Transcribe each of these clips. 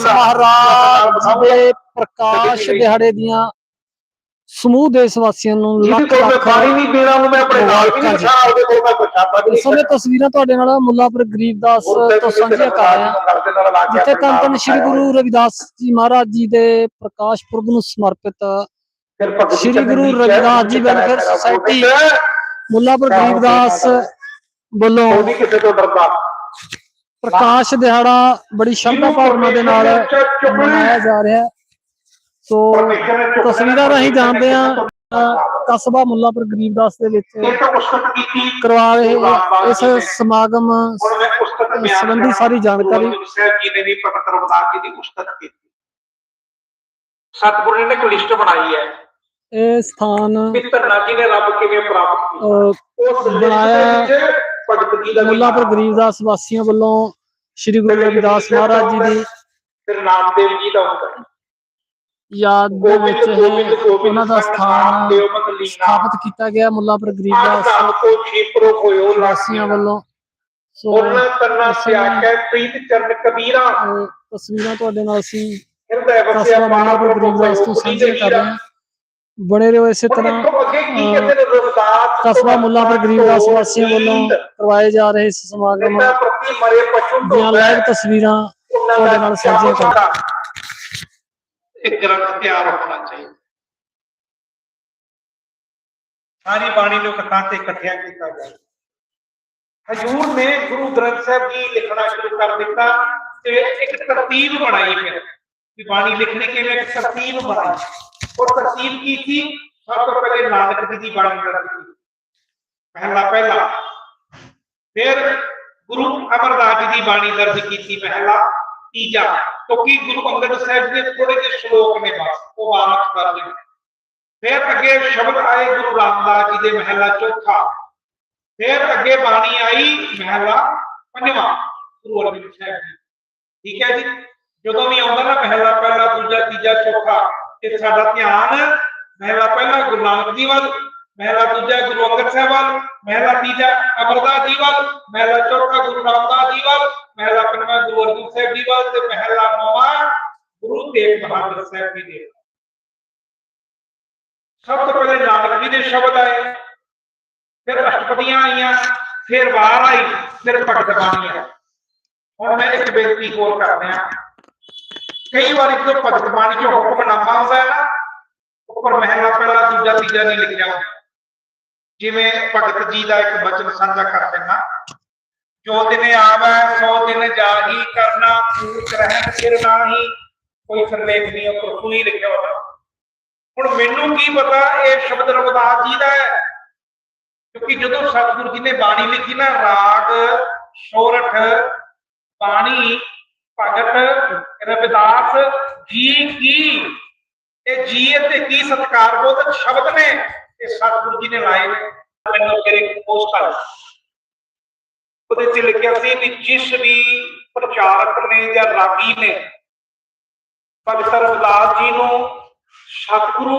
ਮਹਾਰਾਜ ਦੇ ਪ੍ਰਕਾਸ਼ ਦਿਹਾੜੇ ਦੀਆਂ ਸਮੂਹ ਦੇਸ਼ ਵਾਸੀਆਂ ਨੂੰ ਜਿਹਦੇ ਲੱਖ ਕੋਲ ਮੈਂ ਪਾਣੀ ਨਹੀਂ ਪੀਣਾ ਉਹਨੂੰ ਮੈਂ ਆਪਣੇ ਨਾਲ ਵੀ ਨਹੀਂ। ਬਿਠਾ ਉਹਦੇ ਕੋਲ ਮੈਂ ਪਛਾਤਾ ਵੀ ਇਸ ਸਮੇਂ ਤਸਵੀਰਾਂ ਤੁਹਾਡੇ ਨਾਲ ਮੁੱਲਾਪੁਰ ਗਰੀਬਦਾਸ ਤੋਂ ਸਾਂਝੀਆਂ ਕਰ ਰਹੇ ਜਿੱਥੇ ਧੰਨ ਸ੍ਰੀ ਗੁਰੂ ਰਵਿਦਾਸ ਜੀ ਮਹਾਰਾਜ ਜੀ ਦੇ ਪ੍ਰਕਾਸ਼ ਪੁਰਬ ਨੂੰ ਸਮਰਪਿਤ ਸ਼੍ਰੀ ਗੁਰੂ ਰਵਿਦਾਸ ਜੀ ਵੈਲਫੇਅਰ ਸੁਸਾਇਟੀ ਮੁੱਲਾਪੁਰ ਗਰੀਬਦਾਸ ਵੱਲੋਂ ਉਹ ਨਹੀਂ ਕਿਸੇ ਤੋਂ ਡਰਦਾ। ਪ੍ਰਕਾਸ਼ ਦਿਹਾੜਾ ਬੜੀ ਸ਼ਰਧਾ ਭਾਵਨਾ ਦੇ ਨਾਲ ਮਨਾਇਆ ਜਾ ਰਿਹਾ ਹੈ। ਸੋ ਤਸਵੀਰਾਂ ਰਾਹੀਂ ਜਾਣਦੇ ਹਾਂ ਕਸਬਾ ਮੁੱਲਾਪੁਰ ਗਰੀਬਦਾਸ ਦੇ ਵਿੱਚ ਕਰਵਾ ਰਹੇ ਇਸ ਸਮਾਗਮ ਸੰਬੰਧੀ। ਸਾਰੀ ਜਾਣਕਾਰੀ। ਸਤਿਗੁਰੂ ਨੇ ਇੱਕ ਲਿਸਟ ਬਣਾਈ ਹੈ। ਇਹ ਸਥਾਨ ਧੰਨਾ ਜੀ ਨੇ ਰੱਬ ਕਿਵੇਂ ਪ੍ਰਾਪਤ ਕੀਤਾ? ਉਸ ਬਣਾਇਆ ਭਗਤ ਦਾ ਮੁੱਲਾਪੁਰ ਗਰੀਬਦਾਸ ਵਾਸੀਆਂ ਵੱਲੋਂ ਸ੍ਰੀ ਗੁਰੂ ਰਵਿਦਾਸ ਮਹਾਰਾਜ ਜੀ ਦੀ ਫਿਰ ਨਾਮਦੇਵ ਜੀ ਦਾ ਹੁੰਦਾ ਯਾਦ ਦੇ ਵਿੱਚ ਗੋਬਿੰਦ ਉਹਨਾਂ ਦਾ ਸਥਾਨ ਸਥਾਪਿਤ ਕੀਤਾ ਗਿਆ ਮੁੱਲਾਪੁਰ ਗਰੀਬਦਾਸ ਵਾਸੀਆਂ ਵੱਲੋਂ। ਉਹਨਾਂ ਤੰਨਾ ਸਿਆਕੈ ਪ੍ਰੀਤ ਚਰਨ ਕਬੀਰਾ। ਤਸਵੀਰਾਂ ਤੁਹਾਡੇ ਨਾਲ ਅਸੀਂ ਹਿਰਦੈ ਵਸਿਆ ਮੁੱਲਾਪੁਰ ਗਰੀਬਦਾਸ ਤੋਂ ਸਾਂਝੀਆਂ ਕਰ ਰਹੇ ਹਾਂ। ਬਣੇ ਰਹੋ ਇਸੇ ਤਰ੍ਹਾਂ ਅੱਗੇ ਕੀ ਕਹਿੰਦੇ ਨੇ ਰਵਿਦਾਸ ਕਸਬਾ ਮੁੱਲਾਪੁਰ ਗਰੀਬਦਾਸ ਵਾਸੀਆਂ ਵੱਲੋਂ ਕਰਵਾਏ ਜਾ ਰਹੇ ਇਸ ਸਮਾਗਮ ਇਹਨਾਂ ਪ੍ਰਤੀ ਮਰੇ ਪਸ਼ੂ ਦੀਆਂ ਲਾਈਵ ਤਸਵੀਰਾਂ ਤੁਹਾਡੇ ਨਾਲ ਸਾਂਝੀਆਂ ਕਰ ਇੱਕ ਗ੍ਰੰਥ ਤਿਆਰ ਹੋਣਾ ਚਾਹੀਦਾ ਸਾਰੀ ਬਾਣੀ ਨੂੰ ਇਕੱਠਾ ਤੇ ਇਕੱਠਿਆ ਕੀਤਾ ਗਿਆ ਹਜੂਰ ਨੇ ਗੁਰੂ ਗ੍ਰੰਥ ਸਾਹਿਬ ਜੀ ਲਿਖਣਾ ਸ਼ੁਰੂ ਕਰ ਦਿੱਤਾ ਤੇ ਇੱਕ ਤਰਤੀਬ ਬਣਾਈ ਫਿਰ ਕਿ ਬਾਣੀ ਲਿਖਣੀ ਕਿਵੇਂ ਇੱਕ ਤਰਤੀਬ ਬਣਾਈ और तकसीम की थी सबसे तो पहले नानक की थी बाड़ा की पहला पहला। फिर गुरु अमरदास जी की बाणी दर्ज की थी, पहला। तीजा तो कि गुरु अंगद साहब के थोड़े जे श्लोक ने बस वो बात कर फिर अगे शब्द आए गुरु रामदास जी के महला चौथा। फिर अगे बाणी आई महला पंजवा गुरु अर्जन साहब जी। ठीक है जी? जो भी आता ना, महला, पहला, दूजा, तीजा, चौथा। ਤੇ ਸਾਡਾ ਧਿਆਨ ਮਹਿਲਾ ਪਹਿਲਾ ਗੁਰੂ ਨਾਨਕ ਜੀ ਵੱਲ ਮਹਿਲਾ ਦੂਜਾ ਗੁਰੂ ਅੰਗਦ ਸਾਹਿਬ ਵੱਲ ਮਹਿਲਾ ਤੀਜਾ ਅਮਰਦਾਸ ਜੀ ਵੱਲ ਮਹਿਲਾ ਚੌਥਾ ਗੁਰੂ ਰਾਮਦਾਸ ਜੀ ਵੱਲ ਮਹਿਲਾ ਪੰਜਵਾਂ ਗੁਰੂ ਅਰਜਨ ਸਾਹਿਬ ਜੀ ਵੱਲ ਤੇ ਮਹਿਲਾ ਨੌਵਾਂ ਗੁਰੂ ਤੇਗ ਬਹਾਦਰ ਸਾਹਿਬ ਜੀ ਦੇ ਸਭ ਤੋਂ ਪਹਿਲੇ ਨਾਨਕ ਜੀ ਦੇ ਸ਼ਬਦ ਆਏ ਫਿਰ ਅਸ਼ਟਪਦੀਆਂ ਆਈਆਂ ਫਿਰ ਵਾਰ ਆਈ ਫਿਰ ਭਗਤ ਬਾਣੀ ਆਈ ਹੁਣ ਮੈਂ ਇੱਕ ਬੇਨਤੀ ਹੋਰ ਕਰਦਾ ਕਈ ਵਾਰੀ ਜਦੋਂ ਭਗਤ ਬਾਣੀ ਚੋਂ ਹੁਕਮਨਾਮਾ ਆਉਂਦਾ ਹੈ ਨਾ, ਉੱਪਰ ਮਹਿਲਾ ਪਹਿਲਾ ਦੂਜਾ ਤੀਜਾ ਨਹੀਂ ਲਿਖਿਆ ਜਿਵੇਂ ਭਗਤ ਜੀ ਦਾ ਇੱਕ ਬਚਨ ਸਾਂਝਾ ਕਰ ਦੇਣਾ ਜੋ ਦਿਨ ਆਵੈ, ਸੋ ਦਿਨ ਜਾਹੀ ਕਰਨਾ ਪੂਤ ਰਹਿਣ ਫਿਰ ਨਾਹੀ, ਕੋਈ ਸਰਲੇਖ ਨਹੀਂ, ਉੱਪਰ ਕੋਈ ਲਿਖਿਆ ਹੋਣਾ ਹੁਣ ਮੈਨੂੰ ਕੀ ਪਤਾ, ਇਹ ਸ਼ਬਦ ਰਵਿਦਾਸ ਜੀ ਦਾ ਹੈ। ਕਿਉਂਕਿ ਜਦੋਂ ਸਤਿਗੁਰੂ ਜੀ ਨੇ ਬਾਣੀ ਲਿਖੀ ਨਾ, ਰਾਗ, ਸ਼ੋਰਠ, ਬਾਣੀ ਭਗਤ, ਰਵਿਦਾਸ ਜੀ ਕੀ? ਇਹ ਜੀ ਤੇ ਕੀ ਸਤਕਾਰਬੋਧਕ ਸ਼ਬਦ ਨੇ? ਇਹ ਸਤਿਗੁਰੂ ਜੀ ਨੇ ਲਾਏ ਨੇ ਮੈਨੂੰ ਤੇਰੇ ਪੋਸਟ ਕਰ ਉਹਦੇ ਚ ਲਿਖਿਆ ਸੀ ਵੀ ਜਿਸ ਵੀ ਪ੍ਰਚਾਰਕ ਨੇ ਜਾਂ ਰਾਗੀ ਨੇ, ਭਗਤ ਰਵਿਦਾਸ ਜੀ ਨੂੰ ਸਤਿਗੁਰੂ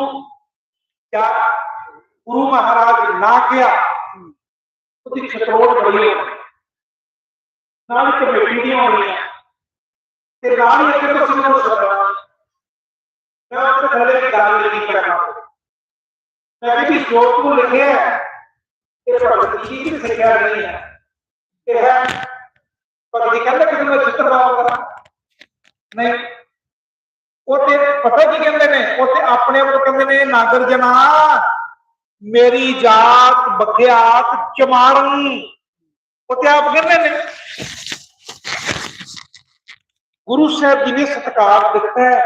ਜਾਂ ਗੁਰੂ ਮਹਾਰਾਜ ਨਾ ਕਿਹਾ, ਉਹਦੀ ਖਤਰੋੜ ਬੜੀ ਹੋਣੀ ਨਾਲ ਕਮੇਟੀ ਦੀਆਂ ਹੋਣੀਆਂ ਤੇ ਨਾਲ ਹੀ ਅੱਗੇ ਤੁਸੀਂ ਨੂੰ ਸਦਵਾ ਮੈਂ ਉਹ ਥੱਲੇ ਦੀ ਗੱਲ ਨਹੀਂ ਕਰਨਾ ਮੈਂ ਵੀ ਜੋਤ ਨੂੰ ਲਿਖਿਆ ਹੈ, ਇਹ ਭਗਤ ਜੀ ਦੀ ਸਿੱਖਿਆ ਨਹੀਂ ਹੈ ਇਹ ਹੈ ਭਗਤ ਜੀ ਕਹਿੰਦੇ ਕਿ ਮੈਂ ਚਿੱਤਰ ਬਾਬ ਕਰਾਂ ਨਹੀਂ ਉਹ ਤੇ ਪਤਾ ਕੀ ਕਹਿੰਦੇ ਨੇ ਉਹ ਤੇ ਆਪਣੇ ਆਪ ਨੂੰ ਕਹਿੰਦੇ ਨੇ ਨਾਗਰ ਜਨਾ ਮੇਰੀ ਜਾਤ ਬਖਿਆਤ ਚਮਾਰਨ ਉਹ ਤੇ ਆਪ ਕਹਿੰਦੇ ਨੇ ਗੁਰੂ ਸਾਹਿਬ ਜੀ ਨੇ ਸਤਿਕਾਰ ਦਿੱਤਾ ਹੈ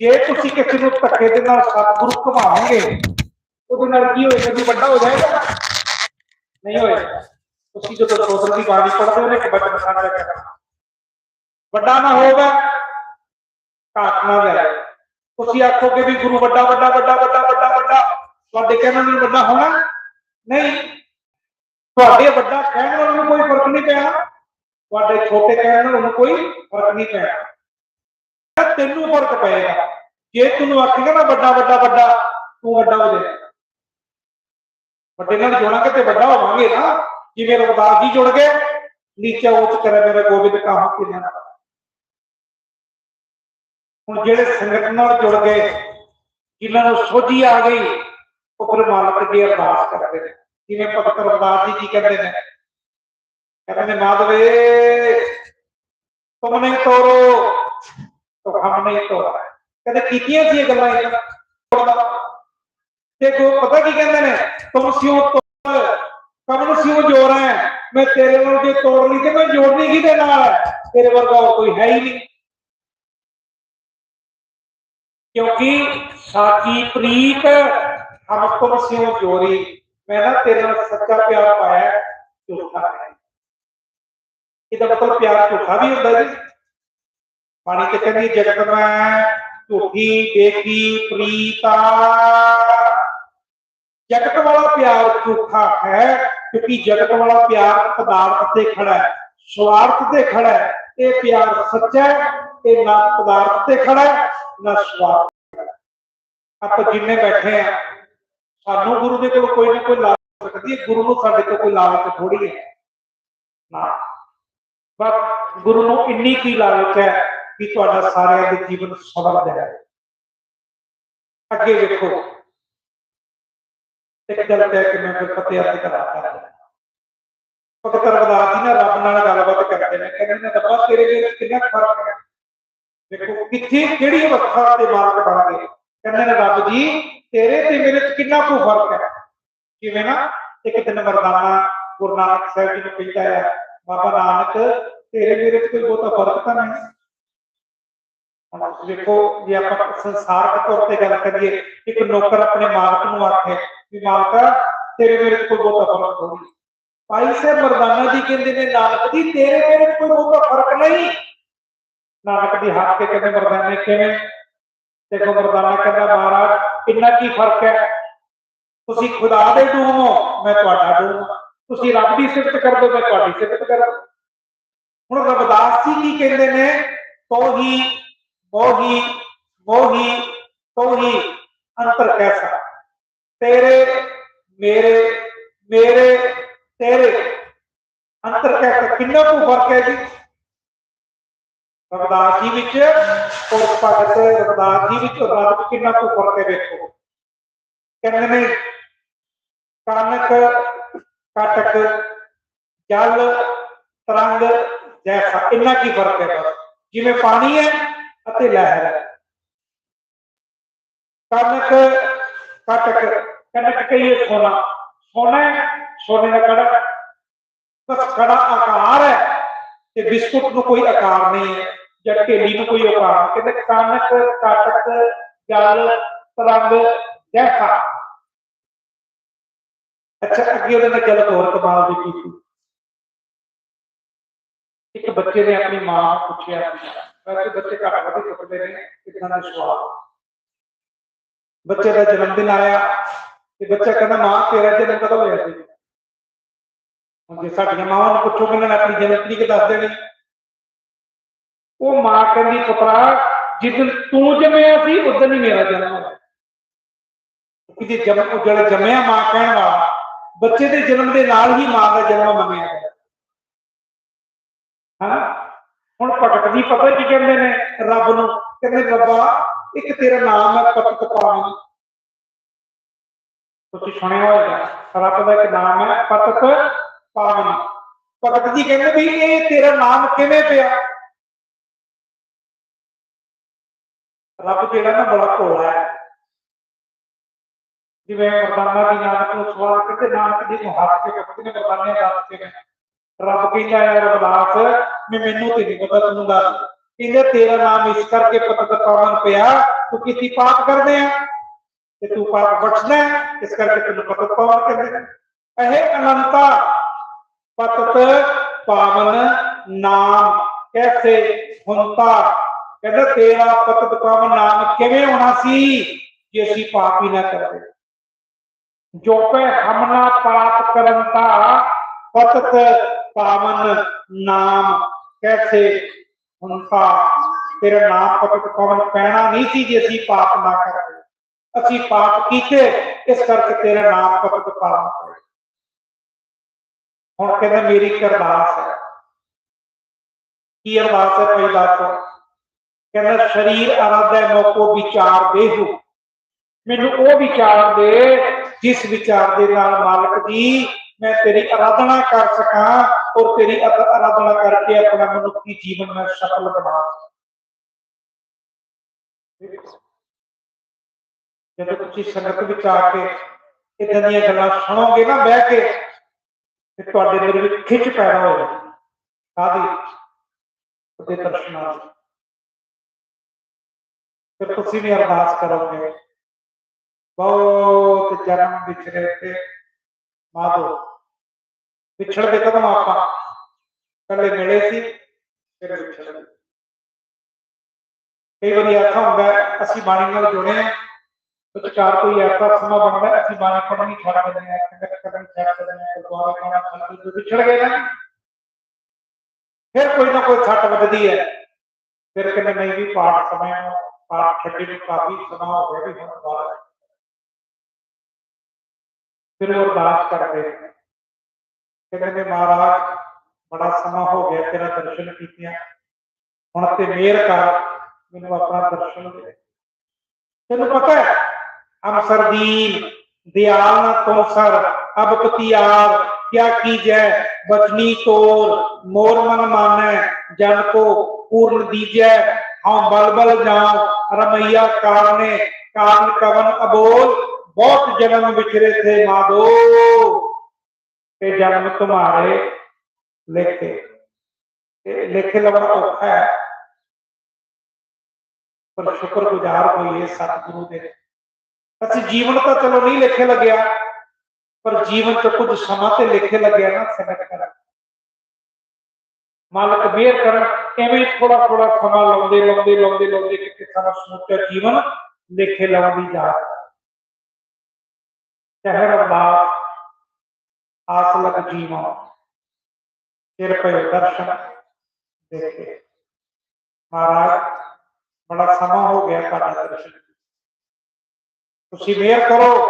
ਜੇ ਤੁਸੀਂ ਕਿਸੇ ਨੂੰ ਧੱਕੇ ਦੇ ਨਾਲ ਸਤਿਗੁਰੂ ਘਮਾਓਗੇ ਉਹਦੇ ਨਾਲ ਕੀ ਹੋਏਗਾ ਜੀ ਵੱਡਾ ਹੋ ਜਾਏਗਾ ਨਹੀਂ ਹੋਏਗਾ ਤੁਸੀਂ ਜਦੋਂ ਸੋਤਲ ਦੀ ਬਾਣੀ ਪੜ੍ਹਦੇ ਹੋ ਨਾ ਕਿ ਬਚਨ ਸਾਡਾ ਕਰਨਾ ਵੱਡਾ ਨਾ ਹੋਗਾ ਘਾਟ ਨਾ ਜਾਏ ਤੁਸੀਂ ਆਖੋਗੇ ਵੀ ਗੁਰੂ ਵੱਡਾ ਵੱਡਾ ਵੱਡਾ ਵੱਡਾ ਵੱਡਾ ਵੱਡਾ ਤੁਹਾਡੇ ਕਹਿਣ ਨਾਲ ਵੱਡਾ ਹੋਣਾ ਨਹੀਂ ਤੁਹਾਡੇ ਵੱਡਾ ਕਹਿਣ ਨਾਲ ਉਹਨੂੰ ਕੋਈ ਫਰਕ ਨਹੀਂ ਪਿਆ ਤੁਹਾਡੇ ਛੋਟੇ ਕਹਿਣ ਨਾਲ ਉਹਨੂੰ ਕੋਈ ਫ਼ਰਕ ਨਹੀਂ ਪੈਣਾ। ਤੈਨੂੰ ਫ਼ਰਕ ਪਏਗਾ। ਜੇ ਤੈਨੂੰ ਆਖੇਗਾ ਨਾ ਵੱਡਾ ਵੱਡਾ ਵੱਡਾ, ਤੂੰ ਵੱਡਾ ਹੋ ਜਾਏਗਾ। ਵੱਡੇ ਨਾਲ ਜੁੜਾਂਗੇ ਤੇ ਵੱਡਾ ਹੋਵਾਂਗੇ ਨਾ। ਜਿਵੇਂ ਰਵਦਾਸ ਜੀ ਜੁੜ ਗਏ, ਨੀਚਾ ਉੱਚ ਕਰੇ ਮੇਰੇ ਗੋਬਿੰਦ ਕਾਹੂ ਕਿਨਾਂ ਹੁਣ ਜਿਹੜੇ ਸੰਗਤ ਨਾਲ ਜੁੜ ਗਏ, ਜਿਨ੍ਹਾਂ ਨੂੰ ਸੋਝੀ ਆ ਗਈ, ਉਹ ਫਿਰ ਮਾਲਕ ਦੀ ਅਰਦਾਸ ਕਰਦੇ ਨੇ। ਜਿਵੇਂ ਭਗਤ ਰਵਦਾਸ ਜੀ ਕੀ ਕਹਿੰਦੇ ਨੇ? कहने माधवे नहीं तोड़ो तो हमने तोड़ा है कहते कीतियाँ सी देखो पता की कहते ने तुम सियो तो कम सियो ज़ोर है मैं तेरे तोड़ ली मैं जोड़नी किदे तेरे वर्ग और कोई है ही नहीं क्योंकि साकी प्रीत हम तुम सियो जोरी मैं ना तेरे सच्चा प्यार पाया झूठा है ਇਹਦਾ ਮਤਲਬ ਪਿਆਰ ਝੂਠਾ ਵੀ ਹੁੰਦਾ ਜੀ ਪਾਣੀ ਤੇ ਕਹਿੰਦੀ ਜਗਤ ਮੈਂ ਝੂਠੀ ਦੇਖੀ ਪ੍ਰੀਤਾ ਜਗਤ ਵਾਲਾ ਪਿਆਰ ਝੂਠਾ ਹੈ ਕਿਉਂਕਿ ਜਗਤ ਵਾਲਾ ਪਿਆਰ ਪਦਾਰਥ ਤੇ ਖੜਾ ਹੈ ਸਵਾਰਥ ਤੇ ਖੜਾ ਹੈ ਇਹ ਪਿਆਰ ਸੱਚਾ ਹੈ ਇਹ ਨਾ ਪਦਾਰਥ ਤੇ ਖੜਾ ਹੈ ਨਾ ਸਵਾਰਥ ਤੇ ਖੜਾ ਹੈ। ਆਪਾਂ ਜਿੰਨੇ ਬੈਠੇ ਆ ਸਾਨੂੰ ਗੁਰੂ ਦੇ ਕੋਲ ਕੋਈ ਨਾ ਕੋਈ ਲਾਲਚ ਸਕਦੀ ਹੈ ਗੁਰੂ ਨੂੰ ਸਾਡੇ ਤੋਂ ਕੋਈ ਲਾਲਚ ਥੋੜੀ ਹੈ ਨਾ ਬਸ ਗੁਰੂ ਨੂੰ ਇੰਨੀ ਕੀ ਲਾਲਚ ਹੈ ਕਿ ਤੁਹਾਡਾ ਸਾਰਿਆਂ ਦੇ ਜੀਵਨ ਸਫਲ ਜਾਏ ਅੱਗੇ ਵੇਖੋ ਇੱਕ ਗੱਲ ਕਹਿ ਕੇ ਮੈਂ ਫਿਰ ਫਤਿਹ ਅਰਜ਼ ਕਰਾਂਗਾ ਭਗਤ ਰਵਿਦਾਸ ਜੀ ਨੇ ਰੱਬ ਨਾਲ ਗੱਲਬਾਤ ਕਰਦੇ ਨੇ ਕਹਿੰਦੇ ਨੇ ਰੱਬਾ ਤੇਰੇ ਵਿੱਚ ਕਿੰਨਾ ਫਰਕ ਹੈ ਦੇਖੋ ਕਿੱਥੇ ਕਿਹੜੀ ਅਵਸਥਾ ਦੇ ਮਾਲਕ ਬਣ ਗਏ ਕਹਿੰਦੇ ਨੇ ਰੱਬ ਜੀ ਤੇਰੇ ਤੇ ਮੇਰੇ ਚ ਕਿੰਨਾ ਕੁ ਫਰਕ ਹੈ ਕਿਵੇਂ ਨਾ ਇੱਕ ਦਿਨ ਮਰਦਾਨਾ ਗੁਰੂ ਨਾਨਕ ਸਾਹਿਬ ਜੀ ਨੂੰ ਕਹਿੰਦਾ ਹੈ ਬਾਬਾ ਨਾਨਕ ਤੇਰੇ ਮੇਰੇ ਚ ਕੋਈ ਬਹੁਤਾ ਫਰਕ ਤਾਂ ਨਹੀਂ ਹੁਣ ਤੁਸੀਂ ਦੇਖੋ ਜੇ ਆਪਾਂ ਸੰਸਾਰਕ ਤੌਰ ਤੇ ਗੱਲ ਕਰੀਏ ਇੱਕ ਨੌਕਰ ਆਪਣੇ ਮਾਲਕ ਨੂੰ ਆਖੇ ਵੀ ਮਾਲਕਾ ਤੇਰੇ ਮੇਰੇ ਚ ਕੋਈ ਬਹੁਤਾ ਫਰਕ ਨਹੀਂ ਭਾਈ ਸਾਹਿਬ ਮਰਦਾਨਾ ਜੀ ਕਹਿੰਦੇ ਨੇ ਨਾਨਕ ਜੀ ਤੇਰੇ ਮੇਰੇ ਚ ਕੋਈ ਬਹੁਤਾ ਫਰਕ ਨਹੀਂ ਨਾਨਕ ਦੀ ਹੱਥ ਕੇ ਕਹਿੰਦੇ ਮਰਦਾਨੇ ਕਿਵੇਂ ਦੇਖੋ ਮਰਦਾਨਾ ਕਹਿੰਦਾ ਮਹਾਰਾਜ ਇੰਨਾ ਕੀ ਫਰਕ ਹੈ ਤੁਸੀਂ ਖੁਦਾ ਦੇ ਡੂਮ ਹੋ ਮੈਂ ਤੁਹਾਡਾ ਡੂਮ ਹਾਂ। ਤੁਸੀਂ ਰੱਬ ਦੀ ਸਿਫਤ ਕਰਦੇ ਹੋ ਮੈਂ ਤੁਹਾਡੀ ਸਿਫਤ ਕਰਾਂ ਹੁਣ ਰਵਿਦਾਸ ਜੀ ਕੀ ਕਹਿੰਦੇ ਨੇ ਤੋਹੀ ਮੋਹੀ ਮੋਹੀ ਤੋਹੀ ਅੰਤਰ ਕੈਸਾ ਤੇਰੇ ਮੇਰੇ ਮੇਰੇ ਤੇਰੇ ਅੰਤਰ ਕੈਸਾ ਕਿੰਨਾ ਕੁ ਫਰਕ ਹੈ ਜੀ ਰਵਿਦਾਸ ਜੀ ਵਿੱਚ ਔਰ ਭਗਤ ਰਵਿਦਾਸ ਜੀ ਵਿੱਚ ਔਰ ਰੱਬ 'ਚ ਕਿੰਨਾ ਕੁ ਫਰਕ ਹੈ ਵੇਖੋ ਕਹਿੰਦੇ ਨੇ ਕਨਕ ਕਟਕ ਜਲ ਤਰੰਗ ਜੈਸਾ ਇੰਨਾ ਕੀ ਫਰਕ ਹੈ ਬਸ ਜਿਵੇਂ ਪਾਣੀ ਹੈ ਅਤੇ ਲਹਿਰ ਹੈ ਕਨਕ ਕਟਕ ਕਨਕ ਕਹੀਏ ਸੋਨਾ ਸੋਨਾ ਹੈ, ਸੋਨੇ ਦਾ ਕੜਾ ਬਸ ਕੜਾ ਆਕਾਰ ਹੈ ਤੇ ਬਿਸਕੁਟ ਨੂੰ ਕੋਈ ਆਕਾਰ ਨਹੀਂ ਹੈ ਜਾਂ ਢੇਲੀ ਨੂੰ ਕੋਈ ਆਕਾਰ ਨਹੀਂ ਕਹਿੰਦੇ ਕਨਕ ਕਟਕ ਜਲ ਤਰੰਗ ਜੈਸਾ ਅੱਛਾ, ਅੱਗੇ ਉਹਨੇ ਗੱਲ ਹੋਰ ਕਮਾਲ ਦੀ ਕੀਤੀ ਇੱਕ ਬੱਚੇ ਨੇ ਆਪਣੀ ਮਾਂ ਪੁੱਛਿਆ ਵੈਸੇ ਬੱਚੇ ਘੱਟ ਵੱਧ ਚੁੱਕਦੇ ਨੇ, ਕਿਦਾਂ ਦਾ ਸਵਾਲ ਬੱਚੇ ਦਾ ਜਨਮ ਦਿਨ ਆਇਆ, ਤੇ ਬੱਚਾ ਕਹਿੰਦਾ, ਮਾਂ, ਤੇਰਾ ਜਨਮ ਕਦੋਂ ਹੋਇਆ ਸੀ? ਹੁਣ ਜੇ ਸਾਡੀਆਂ ਮਾਵਾਂ ਨੂੰ ਪੁੱਛੋ ਕਿ ਉਹਨਾਂ ਆਪਣੀ ਜਨਮ ਤਰੀਕ ਦੱਸ ਦੇਣੀ। ਉਹ ਮਾਂ ਕਹਿੰਦੀ, ਪੁੱਤਰਾ ਦਿਨ ਤੂੰ ਜੰਮਿਆ ਸੀ ਉਦੋਂ ਹੀ ਮੇਰਾ ਜਨਮ ਹੋਇਆ। ਕਿਤੇ ਜਨਮ ਉਹ ਜਿਹੜਾ ਜੰਮਿਆ ਮਾਂ ਕਹਿਣ ਵਾਲਾ ਬੱਚੇ ਦੇ ਜਨਮ ਦੇ ਨਾਲ ਹੀ ਮਾਂ ਦਾ ਜਨਮ ਮੰਨਿਆ ਗਿਆ ਹਾਂ। ਹੁਣ ਭਗਤ ਜੀ ਪਤਾ ਕੀ ਕਹਿੰਦੇ ਨੇ ਰੱਬ ਨੂੰ? ਕਹਿੰਦੇ, ਰੱਬਾ, ਇੱਕ ਤੇਰਾ ਨਾਮ ਹੈ ਪਤਕ ਪਾਵਨ ਤੁਸੀਂ ਸੁਣਿਆ ਹੋਵੇਗਾ ਰੱਬ ਦਾ ਇੱਕ ਨਾਮ ਹੈ ਪਤਕ ਪਾਵਨ ਭਗਤ ਜੀ ਕਹਿੰਦੇ ਵੀ ਇਹ ਤੇਰਾ ਨਾਮ ਕਿਵੇਂ ਪਿਆ? ਰੱਬ ਜਿਹੜਾ ਨਾ ਬੜਾ ਭੋਲਾ ਹੈ। ਜਿਵੇਂ ਮਰਦਾਨਾ ਦੀ ਨਾਨਕ ਨੂੰ ਸਵਾਲ ਕਰਦੇ ਨਾਨਕ ਜੀ ਨੂੰ ਹੱਥ ਕੇ ਕੱਪੜੇ ਨੇ। ਮਰਦਾਨੇ ਦੱਸ ਕੇ ਰੱਬ ਕਹਿੰਦਾ ਹੈ ਰਬਦਾਸ ਮੈਂ ਮੈਨੂੰ ਤੇ ਨਹੀਂ ਪਤਾ ਤੈਨੂੰ ਦੱਸ ਕਹਿੰਦਾ, ਤੇਰਾ ਨਾਮ ਇਸ ਕਰਕੇ ਪਤਕ ਪਾਵਨ ਪਿਆ, ਤੂੰ ਕੀਤੀ ਪਾਪ ਕਰਦੇ ਆ। ਤੇ ਤੂੰ ਪਾਪ ਬਖਸ਼ਦਾ ਇਸ ਕਰਕੇ ਤੈਨੂੰ ਪਤਕ ਪਾਵਨ ਕਹਿੰਦੇ ਇਹ ਅਨੰਤਾ ਪਤਕ ਪਾਵਨ ਨਾਮ ਕੈਸੇ ਹੁੰਤਾ ਕਹਿੰਦਾ, ਤੇਰਾ ਪਤਕ ਪਾਵਨ ਨਾਮ ਕਿਵੇਂ ਹੋਣਾ ਸੀ, ਜੇ ਅਸੀਂ ਪਾਪ ਹੀ ਨਾ ਕਰਦੇ? ਜੋ ਪੈ ਹਮਨਾ ਪਾਪ ਕਰੰਤਾ ਪਤਕ ਪਾਵਨ ਨਾਮ ਕੈਸੇ ਹੁੰਤਾ ਤੇਰਾ ਨਾਮ ਪਤਕ ਪਾਵਨ ਪੈਣਾ ਨਹੀਂ ਸੀ ਜੇ ਅਸੀਂ ਪਾਪ ਨਾ ਕਰਦੇ ਅਸੀਂ ਪਾਪ ਕੀਤੇ ਇਸ ਕਰਕੇ ਤੇਰਾ ਨਾਮ ਪਤਕ ਪਾਵਨ ਹੋਇਆ ਹੁਣ ਕਹਿੰਦਾ ਮੇਰੀ ਇੱਕ ਅਰਦਾਸ ਹੈ ਕੀ ਅਰਦਾਸ ਹੈ ਭਾਈ ਦੱਸੋ ਕਹਿੰਦਾ ਸਰੀਰ ਅਰਾਧੈ ਮੋਕੋ ਵਿਚਾਰ ਦੇਹੂ ਮੈਨੂੰ ਉਹ ਵਿਚਾਰ ਦੇ ਜਿਸ ਵਿਚਾਰ ਦੇ ਨਾਲ ਮਾਲਕ ਜੀ ਮੈਂ ਤੇਰੀ ਆਰਾਧਨਾ ਕਰ ਸਕਾਂ ਔਰ ਤੇਰੀ ਅਰ- ਆਰਾਧਨਾ ਕਰਕੇ ਆਪਣਾ ਮਨੁੱਖੀ ਜੀਵਨ ਮੈਂ ਸਫਲ ਬਣਾ ਸਕਾਂ ਜਦੋਂ ਤੁਸੀਂ ਸੰਗਤ ਵਿੱਚ ਆ ਕੇ ਇਦਾਂ ਦੀਆਂ ਗੱਲਾਂ ਸੁਣੋਗੇ ਨਾ ਬਹਿ ਕੇ ਤੇ ਤੁਹਾਡੇ ਦਿਲ ਵਿੱਚ ਖਿੱਚ ਪੈਦਾ ਹੋਏਗੀ ਕਾਦੀ ਉਹਦੇ ਦਰਸ਼ਨਾਂ ਦੀ ਫਿਰ ਤੁਸੀਂ ਵੀ ਅਰਦਾਸ ਕਰੋਗੇ ਬਹੁਤ ਜਨਮ ਵਿਛੜੇ ਤੇ ਮਾਦੋ ਵਿਛੜਦੇ ਕਦਮ ਆਪਾਂ ਪਹਿਲੇ ਮਿਲੇ ਸੀ ਫਿਰ ਵਿਛੜ ਗਏ ਕਈ ਵਾਰੀ ਆਖਾ ਹੁੰਦਾ ਹੈ, ਅਸੀਂ ਬਾਣੀ ਨਾਲ ਜੁੜੇ ਹਾਂ ਵਿਚਕਾਰ ਕੋਈ ਐਸਾ ਸਮਾਂ ਬਣਦਾ ਹੈ, ਅਸੀਂ ਬਾਣੀ ਪੜ੍ਹਨੀ ਛੱਡ ਦਿੰਦੇ ਹਾਂ ਸੰਗਤ ਕਰਨੀ ਛੱਡ ਦਿੰਦੇ ਹਾਂ ਗੁਰਦੁਆਰਾ ਜਾਣਾ ਛੱਡ ਦਿੰਦੇ ਹਾਂ, ਵਿਛੜ ਗਏ ਨਾ ਫਿਰ ਕੋਈ ਨਾ ਕੋਈ ਸੱਟ ਵੱਜਦੀ ਹੈ ਫਿਰ ਕਹਿੰਦੇ ਨਹੀਂ ਵੀ ਪਾਠ ਸਮੇਂ ਨੂੰ ਪਾਠ ਛੱਡੇ ਨੂੰ ਕਾਫੀ ਸਮਾਂ ਹੋ ਗਿਆ ਵੀ ਹੁਣ ਬਾਅਦ ਫਿਰ ਉਹ ਅਰਦਾਸ ਕਰਦੇ ਨੇ ਕਹਿੰਦੇ ਨੇ ਮਹਾਰਾਜ ਬੜਾ ਸਮਾਂ ਹੋ ਗਿਆ ਤੇਰਾ ਦਰਸ਼ਨ ਕੀਤਿਆਂ ਹੁਣ ਤੇ ਮਿਹਰ ਕਰ ਮੈਨੂੰ ਆਪਣਾ ਦਰਸ਼ਨ ਦੇ ਤੈਨੂੰ ਪਤਾ ਹੈ ਹਮ ਸਰਦੀਨ ਦਿਆਲ ਨਾ ਤੋਂ ਸਰ ਅਬ ਪਤਿਆਰ क्या कीजै बचनी तोर मोर मन मानै जन को पूर्ण दीजै हम बल बल जाओ रमैया कारणे कारण कवन अबोल बहुत जन्म बिखरे थे माधो। के जन्म तुम्हारे लेखे। लेखे लगा तो है। पर शुक्र गुजार हो ये सतगुरु दे। असि जीवन तो चलो नहीं लेखे लग्या पर जीवन तो कुछ समा से लेखे लग्या ना सिमट कर मालक मेहर कर थोड़ा थोड़ा समा लाते लाते लाते लाते कितना जीवन लेखे लगा जा रहा ਚਾਹੇ ਅਰਦਾਸ ਆਸ ਲਗ ਜੀਵਾਂ, ਫਿਰ ਪਏ ਦਰਸ਼ਨ ਦੇਖੇ। ਮਹਾਰਾਜ, ਬੜਾ ਸਮਾਂ ਹੋ ਗਿਆ ਤੁਹਾਡਾ ਦਰਸ਼ਨ ਤੁਸੀਂ ਮਿਹਰ ਕਰੋ,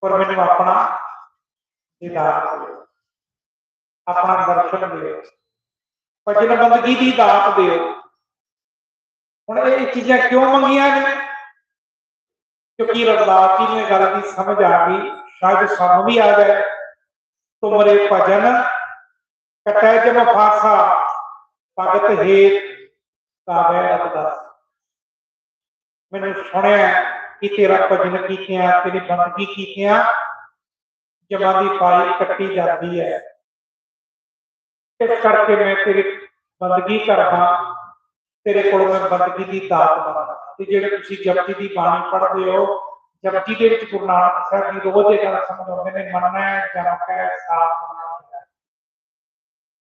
ਪਰ ਮੈਨੂੰ ਆਪਣਾ ਦੀਦਾਰ ਦਿਓ। ਆਪਣਾ ਦਰਸ਼ਨ ਦਿਓ। ਭਜਨ ਬੰਦਗੀ ਦੀ ਦਾਤ ਦਿਓ। ਹੁਣ ਇਹ ਚੀਜ਼ਾਂ ਕਿਉਂ ਮੰਗੀਆਂ ਨੇ? क्योंकि पीर जी ने गल की समझ आ गई, शायद सानू भी आ जाए तुमरे भजन कटै जब फासा, भगत हेत कि तेरा भजन कीतिया, तेरी बंदगी कीतिया जमा की पाई कट्टी जाती है। इस करके मैं तेरी बंदगी करा तेरे को मैं बंदगी की दात बना ਤੇ ਜਿਹੜੇ ਤੁਸੀਂ ਜਪਜੀ ਦੀ ਬਾਣੀ ਪੜ੍ਹਦੇ ਹੋ, ਜਪਜੀ ਦੇ ਵਿੱਚ ਗੁਰੂ ਨਾਨਕ ਸਾਹਿਬ ਜੀ ਰੋਜ਼ ਇਹ ਗੱਲ ਸਮਝਾਉਂਦੇ ਨੇ ਮੰਨਣਾ ਹੈ ਹੈ ਸਾਥ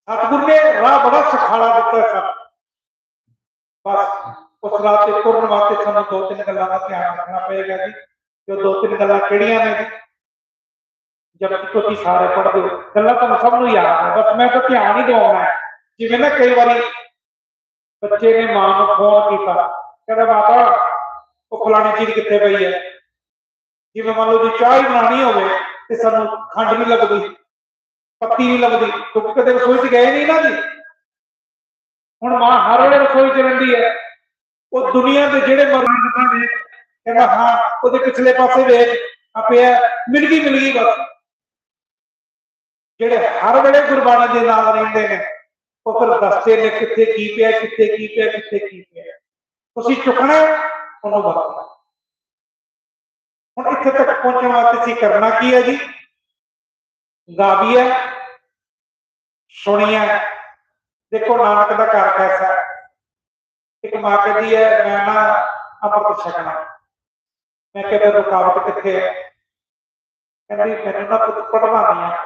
ਸਤਿਗੁਰ ਨੇ ਰਾਹ ਬੜਾ ਸਖਾਲਾ ਦਿੱਤਾ ਸਾਨੂੰ ਬਸ ਉਸ ਰਾਹ ਤੇ ਤੁਰਨ ਵਾਸਤੇ ਸਾਨੂੰ ਦੋ ਤਿੰਨ ਗੱਲਾਂ ਦਾ ਧਿਆਨ ਰੱਖਣਾ ਪਏਗਾ ਜੀ। ਤੇ ਉਹ ਦੋ ਤਿੰਨ ਗੱਲਾਂ ਕਿਹੜੀਆਂ ਨੇ ਜੀ? ਜਦ ਤੁਸੀਂ ਸਾਰੇ ਪੜ੍ਹਦੇ ਹੋ। ਗੱਲਾਂ ਤੁਹਾਨੂੰ ਸਭ ਨੂੰ ਯਾਦ ਹੈ ਬਸ ਮੈਂ ਤਾਂ ਧਿਆਨ ਹੀ ਦਿਵਾਉਣਾ ਜਿਵੇਂ ਨਾ ਕਈ ਵਾਰੀ ਬੱਚੇ ਨੇ ਮਾਂ ਨੂੰ ਫੋਨ ਕੀਤਾ। ਕਹਿੰਦਾ ਮਾਤਾ ਉਹ ਫਲਾਣੀ ਚੀਜ਼ ਕਿੱਥੇ ਪਈ ਹੈ? ਜਿਵੇਂ ਮੰਨ ਲਓ ਜੀ ਚਾਹ ਹੀ ਬਣਾਉਣੀ ਹੋਵੇ ਤੇ ਸਾਨੂੰ ਖੰਡ ਨਹੀਂ ਲੱਗਦੀ, ਪੱਤੀ ਨਹੀਂ ਲੱਗਦੀ ਕਿਉਂਕਿ ਕਦੇ ਰਸੋਈ 'ਚ ਗਏ ਨਹੀਂ ਨਾ ਜੀ ਹੁਣ ਮਾਂ ਹਰ ਵੇਲੇ ਰਸੋਈ 'ਚ ਰਹਿੰਦੀ ਹੈ। ਉਹ ਦੁਨੀਆ ਦੇ ਜਿਹੜੇ ਮਰਦਾਂ ਨੇ, ਕਹਿੰਦਾ, ਹਾਂ, ਉਹਦੇ ਪਿਛਲੇ ਪਾਸੇ ਵੇਖ ਆ ਪਿਆ ਮਿਲ ਗਈ ਮਿਲ ਗਈ ਬਸ। ਜਿਹੜੇ ਹਰ ਵੇਲੇ ਗੁਰਬਾਣੀ ਦੇ ਨਾਲ ਰਹਿੰਦੇ ਨੇ, ਉਹ ਫਿਰ ਦੱਸਦੇ ਨੇ ਕਿੱਥੇ ਕੀ ਪਿਆ, ਕਿੱਥੇ ਕੀ ਪਿਆ, ਕਿੱਥੇ ਕੀ ਪਿਆ। ਤੁਸੀਂ ਚੁੱਕਣਾ ਹੈ, ਉਹਨੂੰ ਵਰਤਣਾ ਹੁਣ ਇੱਥੇ ਤੱਕ ਪਹੁੰਚਣ ਵਾਸਤੇ ਅਸੀਂ ਕਰਨਾ ਕੀ ਹੈ ਜੀ ਗਾਵੀਆ ਸੁਣੀਆ ਦੇਖੋ ਨਾਨਕ ਦਾ ਘਰ ਕੈਸਾ ਹੈ ਇੱਕ ਮਾਂ ਕਹਿੰਦੀ ਹੈ ਮੈਂ ਨਾ ਅੰਮ੍ਰਿਤ ਛਕਣਾ ਮੈਂ ਕਿਹਾ ਰੁਕਾਵਟ ਕਿੱਥੇ ਹੈ ਕਹਿੰਦੀ ਮੈਨੂੰ ਨਾ ਪੁੱਤ ਪੜਵਾ ਨਹੀਂ ਆ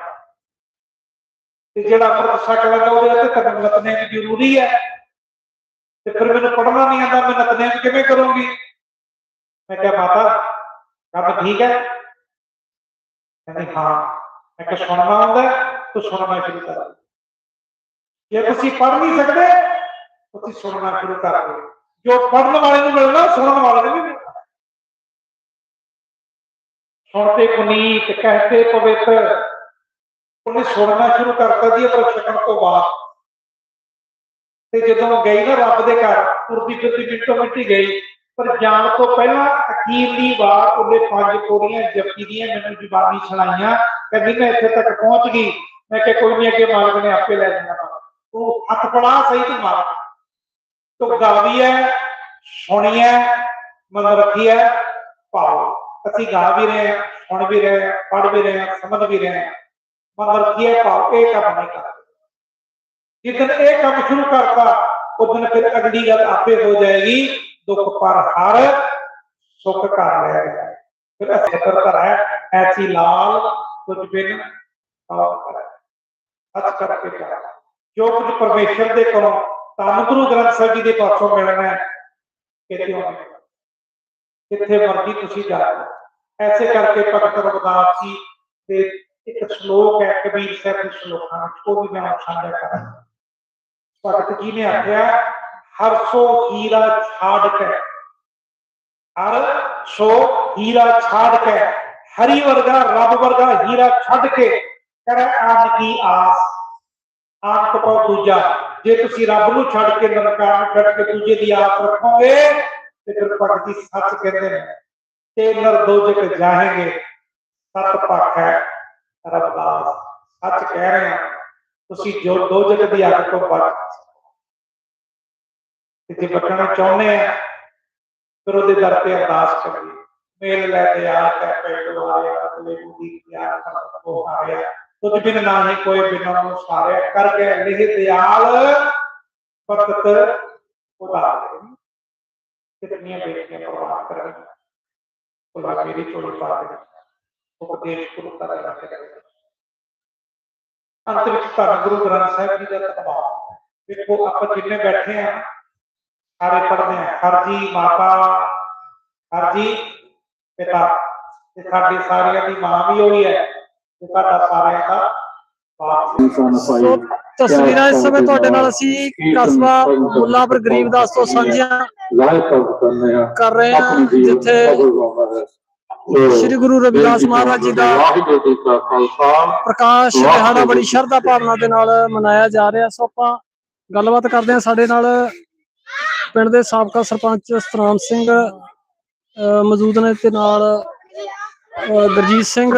ਤੇ ਜਿਹੜਾ ਅੰਮ੍ਰਿਤ ਛਕ ਲੈਂਦਾ ਉਹਦੇ ਉੱਤੇ ਕਦਮ ਲੱਤਨੇ ਵੀ ਜ਼ਰੂਰੀ ਹੈ ਤੇ ਫਿਰ ਮੈਨੂੰ ਪੜਨਾ ਨਹੀਂ ਆਉਂਦਾ ਮੈਂ ਨਤਨੇ ਕਿਵੇਂ ਕਰੂੰਗੀ ਮੈਂ ਕਿਹਾ ਮਾਤਾ ਕੰਮ ਠੀਕ ਹੈ ਕਹਿੰਦੀ ਹਾਂ ਮੈਂ ਕਿਹਾ ਸੁਣਨਾ ਆਉਂਦਾ ਤੂੰ ਸੁਣਨਾ ਸ਼ੁਰੂ ਕਰ ਦੇ। ਜੇ ਤੁਸੀਂ ਪੜ ਨਹੀਂ ਸਕਦੇ ਤੁਸੀਂ ਸੁਣਨਾ ਸ਼ੁਰੂ ਕਰ ਦਿਓ ਜੋ ਪੜਨ ਵਾਲੇ ਨੂੰ ਮਿਲਣਾ ਸੁਣਨ ਵਾਲੇ ਨੂੰ ਵੀ ਮਿਲਣਾ ਸੁਣਤੇ ਪੁਨੀਤ ਕਹਤੇ ਪਵਿੱਤ ਉਹਨੇ ਸੁਣਨਾ ਸ਼ੁਰੂ ਕਰ ਦਿੱਤਾ ਜੀ ਪਰ ਛਕਣ ਤੋਂ ਬਾਅਦ ਤੇ ਜਦੋਂ ਗਈ ਨਾ ਰੱਬ ਦੇ ਘਰ, ਤੁਰਦੀ ਫਿਰਦੀ ਮਿੰਟੋ ਮਿੰਟੀ ਗਈ। ਪਰ ਜਾਣ ਤੋਂ ਪਹਿਲਾਂ ਅਖੀਰਲੀ ਵਾਰ ਉਹਨੇ ਪੰਜ ਕੋੜੀਆਂ ਜਪੀ ਦੀਆਂ ਮੈਨੂੰ ਜ਼ੁਬਾਨੀ ਸੁਣਾਈਆਂ। ਕਹਿੰਦੀ ਮੈਂ ਇੱਥੇ ਤੱਕ ਪਹੁੰਚ ਗਈ। ਮੈਂ ਕਿਹਾ, ਕੋਈ ਨਹੀਂ ਅੱਗੇ ਮਾਲਕ ਨੇ ਆਪੇ ਲੈ ਜਾਣਾ। ਉਹ ਹੱਥ ਫੜਾ, ਸਹੀ ਤੇ ਮਾਰ। ਤੂੰ ਗਾਵੀ ਹੈ ਸੁਣੀ ਹੈ ਮਨ ਰੱਖੀ ਹੈ ਪਾਓ ਅਸੀਂ ਗਾ ਵੀ ਰਹੇ ਹਾਂ, ਸੁਣ ਵੀ ਰਹੇ ਹਾਂ, ਪੜ੍ਹ ਵੀ ਰਹੇ ਹਾਂ, ਸਮਝ ਵੀ ਰਹੇ ਹਾਂ। ਮਨ ਰੱਖੀ ਹੈ ਪਾਓ ਇਹ ਕੰਮ ਨਹੀਂ ਕਰਦੇ ਜਿੱਦਣ ਇਹ ਕੰਮ ਸ਼ੁਰੂ ਕਰਤਾ ਉਦੋਂ ਫਿਰ ਅਗਲੀ ਗੱਲ ਆਪੇ ਹੋ ਜਾਏਗੀ, ਦੁੱਖ ਪਰ ਹਰ ਸੁੱਖ ਕਰ ਲਿਆ ਜਾਏ ਫਿਰ ਅਸਰ ਕਰਾ ਐਸੀ ਲਾਲ ਕੁਝ ਬਿਨ ਆਪ ਕਰਾ ਸੱਚ ਕਰਕੇ ਜਾ ਜੋ ਕੁਝ ਪਰਮੇਸ਼ਰ ਦੇ ਕੋਲੋਂ ਧੰਨ ਗੁਰੂ ਗ੍ਰੰਥ ਸਾਹਿਬ ਜੀ ਦੇ ਪਾਸੋਂ ਮਿਲਣਾ ਹੈ, ਕਿਤੇ ਹੋਣਾ ਕਿੱਥੇ ਮਰਜ਼ੀ ਤੁਸੀਂ ਜਾ ਐਸੇ ਕਰਕੇ ਭਗਤ ਰਵਿਦਾਸ ਜੀ ਦੇ ਇੱਕ ਸ਼ਲੋਕ ਹੈ, ਕਬੀਰ ਸਾਹਿਬ ਦੇ ਸ਼ਲੋਕਾਂ ਵਿੱਚ, ਉਹ ਵੀ ਮੈਂ ਆਪ ਸਾਂਝਾ ਕਰਾਂ ਭਗਤ ਜੀ ਨੇ ਆਖਿਆ ਹਰ ਸੋ ਹੀਰਾ ਛਾੜ ਕੇ ਹਰ ਸੋ ਹੀਰਾ ਛਾੜ ਕੇ ਹਰੀ ਵਰਗਾ ਰੱਬ ਵਰਗਾ ਹੀਰਾ ਛੱਡ ਕੇ ਕਰ ਆਨ ਕੀ ਆਸ ਆਪ ਤੋਂ ਦੂਜਾ ਜੇ ਤੁਸੀਂ ਰੱਬ ਨੂੰ ਛੱਡ ਕੇ ਨਿਰੰਕਾਰ ਨੂੰ ਛੱਡ ਕੇ ਦੂਜੇ ਦੀ ਆਸ ਰੱਖੋਗੇ ਤੇ ਫਿਰ ਭਗਤ ਜੀ ਸੱਚ ਕਹਿੰਦੇ ਨੇ ਤੇ ਨਰਦੋਜਕ ਜਾਹੇਗੇ ਸਤ ਪੱਖ ਹੈ ਰਬਦਾਸ ਸੱਚ ਕਹਿ ਰਹੇ ਹਾਂ ਤੁਸੀਂ ਜੋ ਦੋਜਕ ਦੀ ਅੱਗ ਤੋਂ ਬਚ ਤੇ ਜੇ ਬਚਣਾ ਚਾਹੁੰਦੇ ਆ ਫਿਰ ਉਹਦੇ ਦਰ ਤੇ ਅਰਦਾਸ ਕਰੀਏ ਮੇਲ ਲੈ ਕੇ ਆ ਕੇ ਪਿੰਡ ਵਾਲੇ ਅਗਲੇ ਨੂੰ ਦੀ ਪਿਆਰ ਕਰ ਕੋ ਆਇਆ ਤੁਝ ਬਿਨ ਨਾਹੀ ਕੋਈ ਬਿਨਾਂ ਨੂੰ ਸਾਰਿਆ ਕਰਕੇ ਲਿਹ ਦਿਆਲ ਭਗਤ ਉਦਾਰ ਕਿਤਨੀਆਂ ਬੇਟੀਆਂ ਪ੍ਰਵਾਨ ਕਰਨ ਉਹਨਾਂ ਮੇਰੀ ਚੋਲੀ ਪਾ ਦੇ ਉਪਦੇਸ਼ ਗੁਰੂ ਕਰ ਰੱਖੇ ਅੰਤ ਵਿੱਚ ਧੰਨ ਗੁਰੂ ਗ੍ਰੰਥ ਸਾਹਿਬ ਜੀ ਦਾ ਤਬਾਹ ਦੇਖੋ ਆਪਾਂ ਜਿੰਨੇ ਬੈਠੇ ਆ ਸਾਰੇ ਪੜ੍ਹਦੇ ਆ ਹਰ ਜੀ ਮਾਤਾ ਹਰ ਜੀ ਪਿਤਾ। ਤੇ ਸਾਡੀ ਸਾਰਿਆਂ ਦੀ ਮਾਂ ਵੀ ਹੋਈ ਹੈ। ਤੇ ਸਾਡਾ ਸਾਰਿਆਂ ਦਾ ਤਸਵੀਰਾਂ ਇਸ ਸਮੇਂ ਤੁਹਾਡੇ ਨਾਲ ਅਸੀਂ ਕਸਬਾ ਮੁੱਲਾਪੁਰ ਗਰੀਬਦਾਸ ਤੋਂ ਸਾਂਝੀਆਂ ਕਰ ਰਹੇ ਹਾਂ ਜਿੱਥੇ ਸ੍ਰੀ ਗੁਰੂ ਰਵਿਦਾਸ ਮਹਾਰਾਜ ਜੀ ਦਾ ਪ੍ਰਕਾਸ਼ ਦਿਹਾੜਾ ਬੜੀ ਸ਼ਰਧਾ ਭਾਵਨਾ ਦੇ ਨਾਲ ਮਨਾਇਆ ਜਾ ਰਿਹਾ। ਸੋ ਆਪਾਂ ਗੱਲਬਾਤ ਕਰਦੇ ਹਾਂ ਸਾਡੇ ਨਾਲ ਪਿੰਡ ਦੇ ਸਾਬਕਾ ਸਰਪੰਚ ਸਤਨਾਮ ਸਿੰਘ ਮੌਜੂਦ ਨੇ ਤੇ ਨਾਲ ਗੁਰਜੀਤ ਸਿੰਘ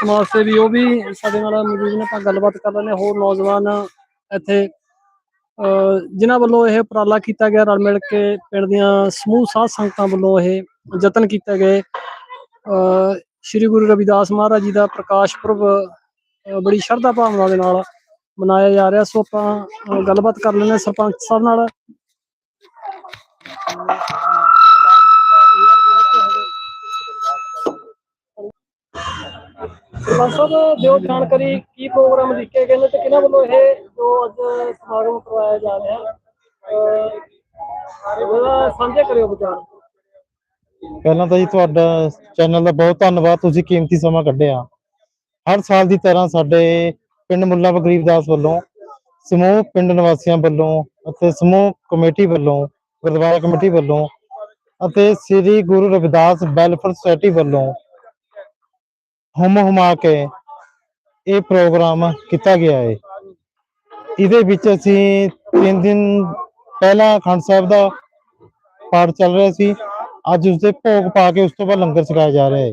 ਸਮਾਜ ਸੇਵੀ ਉਹ ਵੀ ਸਾਡੇ ਨਾਲ ਮੌਜੂਦ ਨੇ। ਆਪਾਂ ਗੱਲਬਾਤ ਕਰ ਲੈਂਦੇ ਹਾਂ। ਹੋਰ ਨੌਜਵਾਨ ਇੱਥੇ ਜਿਨ੍ਹਾਂ ਵੱਲੋਂ ਇਹ ਉਪਰਾਲਾ ਕੀਤਾ ਗਿਆ। ਰਲ ਮਿਲ ਕੇ ਪਿੰਡ ਦੀਆਂ ਸਮੂਹ ਸਾਧ ਸੰਗਤਾਂ ਵੱਲੋਂ ਇਹ ਯਤਨ ਕੀਤੇ ਗਏ। ਸ੍ਰੀ ਗੁਰੂ ਰਵਿਦਾਸ ਮਹਾਰਾਜ ਜੀ ਦਾ ਪ੍ਰਕਾਸ਼ ਪੁਰਬ ਬੜੀ ਸ਼ਰਧਾ ਭਾਵਨਾ ਦੇ ਨਾਲ ਮਨਾਇਆ ਜਾ ਰਿਹਾ। ਸੋ ਆਪਾਂ ਗੱਲਬਾਤ ਕਰ ਲੈਂਦੇ ਹਾਂ ਸਰਪੰਚ ਸਾਹਿਬ ਨਾਲ। ਸਰਪੰਚ ਸਾਹਿਬ, ਦਿਓ ਜਾਣਕਾਰੀ ਕੀ ਪ੍ਰੋਗਰਾਮ ਲਿਖੇ ਗਏ ਨੇ ਤੇ ਕਿਹਨਾਂ ਵੱਲੋਂ ਇਹ ਜੋ ਅੱਜ ਸਮਾਗਮ ਕਰਵਾਇਆ ਜਾ ਰਿਹਾ, ਅਹ ਇਹਦਾ ਸਾਂਝੇ ਕਰਿਓ ਵਿਚਾਰ। ਪਹਿਲਾਂ ਤਾਂ ਜੀ ਤੁਹਾਡਾ ਚੈਨਲ ਦਾ ਬਹੁਤ ਧੰਨਵਾਦ, ਤੁਸੀਂ ਕੀਮਤੀ ਸਮਾਂ ਕੱਢਿਆ। ਹਰ ਸਾਲ ਦੀ ਤਰ੍ਹਾਂ ਸਾਡੇ ਪਿੰਡ ਮੁੱਲਾਪੁਰ ਗਰੀਬਦਾਸ ਵੱਲੋਂ, ਸਮੂਹ ਪਿੰਡ ਨਿਵਾਸੀਆਂ ਵੱਲੋਂ ਅਤੇ ਸਮੂਹ ਕਮੇਟੀ ਵੱਲੋਂ, ਗੁਰਦੁਆਰਾ ਕਮੇਟੀ ਵੱਲੋਂ ਅਤੇ ਸ੍ਰੀ ਗੁਰੂ ਰਵਿਦਾਸ ਵੈਲਫੇਅਰ ਸੁਸਾਇਟੀ ਵੱਲੋਂ ਹੁਮ ਹੁਮਾ ਕੇ ਇਹ ਪ੍ਰੋਗਰਾਮ ਕੀਤਾ ਗਿਆ ਹੈ। ਇਹਦੇ ਵਿੱਚ ਅਸੀਂ ਤਿੰਨ ਦਿਨ ਪਹਿਲਾਂ ਖੰਡ ਸਾਹਿਬ ਦਾ ਪਾਠ ਚੱਲ ਰਿਹਾ ਸੀ। ਅੱਜ ਉਸ ਦੇ ਭੋਗ ਪਾ ਕੇ ਉਸ ਤੋਂ ਬਾਅਦ ਲੰਗਰ ਛਕਾਇਆ ਜਾ ਰਿਹਾ ਹੈ।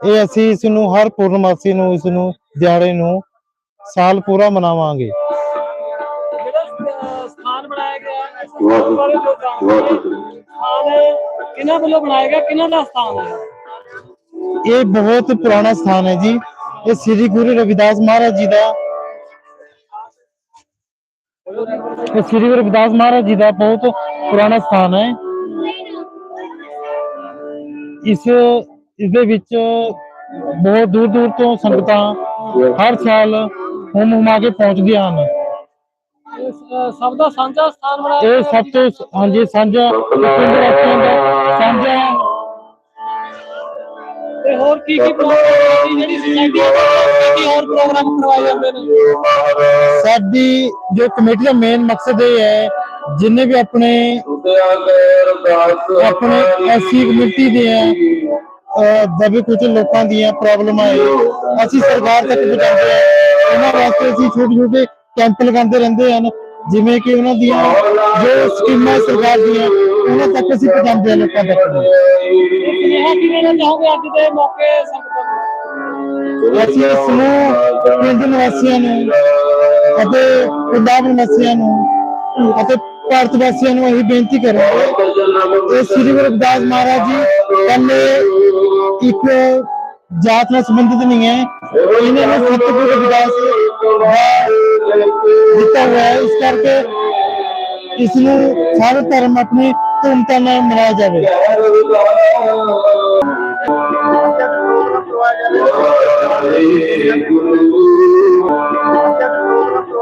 ਇਹ ਅਸੀਂ ਇਸ ਨੂੰ ਹਰ ਪੂਰਨਮਾਸੀ ਨੂੰ ਇਸ ਨੂੰ ਦਿਹਾੜੇ ਨੂੰ ਸਾਲ ਪੂਰਾ ਮਨਾਵਾਂਗੇ। ਜਿਹੜਾ ਅਹ, ਸਥਾਨ ਬਣਾਇਆ ਗਿਆ ਹੈ ਇਸ ਸਥਾਨ ਬਾਰੇ ਜੋ ਜਾਣਕਾਰੀ ਸਥਾਨ ਕਿਹਨਾਂ ਵੱਲੋਂ ਬਣਾਇਆ ਗਿਆ ਕਿਹਨਾਂ ਦਾ ਸਥਾਨ ਹੈ? ਇਹ ਬਹੁਤ ਪੁਰਾਣਾ ਸਥਾਨ ਹੈ ਜੀ। ਇਹ ਸ੍ਰੀ ਗੁਰੂ ਰਵਿਦਾਸ ਮਹਾਰਾਜ ਜੀ ਦਾ ਇਹ ਸ੍ਰੀ ਗੁਰੂ ਰਵਿਦਾਸ ਮਹਾਰਾਜ ਜੀ ਦਾ ਬਹੁਤ ਪੁਰਾਣਾ ਸਥਾਨ ਹੈ। ਇਸ ਇਸ ਦੇ ਵਿੱਚ ਬਹੁਤ ਦੂਰ ਦੂਰ ਤੋਂ ਸੰਗਤਾਂ ਹਰ ਸਾਲ ਹੁਮ ਹੁਮਾ ਕੇ ਪਹੁੰਚਦੀਆਂ ਹਨ। ਸਭ ਦਾ ਸਾਂਝਾ ਸਥਾਨ ਬਣਾਇਆ ਇਹ ਸਭ ਤੋਂ ਹਾਂਜੀ ਸਾਂਝਾ ਪਿੰਡ ਵਾਸੀਆਂ ਦਾ ਸਾਂਝਾ ਤੇ ਹੋਰ ਕੀ ਕੀ ਪ੍ਰੋਗਰਾਮ ਦੀ ਜਿਹੜੀ ਸੁਸਾਇਟੀ ਹੈ ਕੀ ਕੀ ਹੋਰ ਪ੍ਰੋਗਰਾਮ ਕਰਵਾਏ ਜਾਂਦੇ ਨੇ? ਸਾਡੀ ਜੋ ਕਮੇਟੀ ਦਾ ਮੇਨ ਮਕਸਦ ਇਹ ਹੈ ਜਿੰਨੇ ਵੀ ਆਪਣੇ ਆਪਣੇ ਐਸੀ ਕਮੇਟੀ ਦੇ ਅਹ, ਦਬੇ ਕੁਝ ਲੋਕਾਂ ਦੀਆਂ ਪ੍ਰੋਬਲਮਾਂ ਹੈ ਅਸੀਂ ਸਰਕਾਰ ਤੱਕ ਪਹੁੰਚਾਉਂਦੇ ਹਾਂ ਉਹਨਾਂ ਵਾਸਤੇ ਅਸੀਂ ਛੋਟੇ ਛੋਟੇ ਕੈਂਪ ਲਗਾਉਂਦੇ ਰਹਿੰਦੇ ਹਨ। ਜਿਵੇਂ ਕਿ ਉਹਨਾਂ ਦੀਆਂ ਜੋ ਸਕੀਮਾਂ ਸਰਕਾਰ ਦੀਆਂ ਉਹਨਾਂ ਤੱਕ ਅਸੀਂ ਪਹੁੰਚਾਉਂਦੇ ਹਾਂ ਲੋਕਾਂ ਤੱਕ। ਇਹ ਕਿਵੇਂ ਨਾ ਚਾਹੋਗੇ ਅੱਜ ਦੇ ਮੌਕੇ ਸੰਗਤਾਂ ਨੂੰ ਅਸੀਂ ਸਮੂਹ ਪਿੰਡ ਨਿਵਾਸੀਆਂ ਨੂੰ ਅਤੇ ਪੰਜਾਬ ਨਿਵਾਸੀਆਂ ਨੂੰ ਅਤੇ ਭਾਰਤ ਵਾਸੀਆਂ ਨੂੰ ਅਸੀਂ ਬੇਨਤੀ ਕਰਾਂਗੇ ਕਿ ਸ੍ਰੀ ਗੁਰੂ ਰਵਿਦਾਸ ਮਹਾਰਾਜ ਜੀ ਪਹਿਲੇ ਇੱਕ ਜਾਤ ਨਾਲ ਸੰਬੰਧਿਤ ਨਹੀਂ ਹੈ ਇਹਨਾਂ ਨੇ ਸਤਿਗੁਰੂ ਰਵਿਦਾਸ ਦਾ ਦਿੱਤਾ ਹੋਇਆ ਹੈ ਇਸ ਕਰਕੇ ਇਸ ਨੂੰ ਸਾਰੇ ਧਰਮ ਆਪਣੀ ਧੂਮਧਾਮ ਨਾਲ ਮਨਾਇਆ ਜਾਵੇ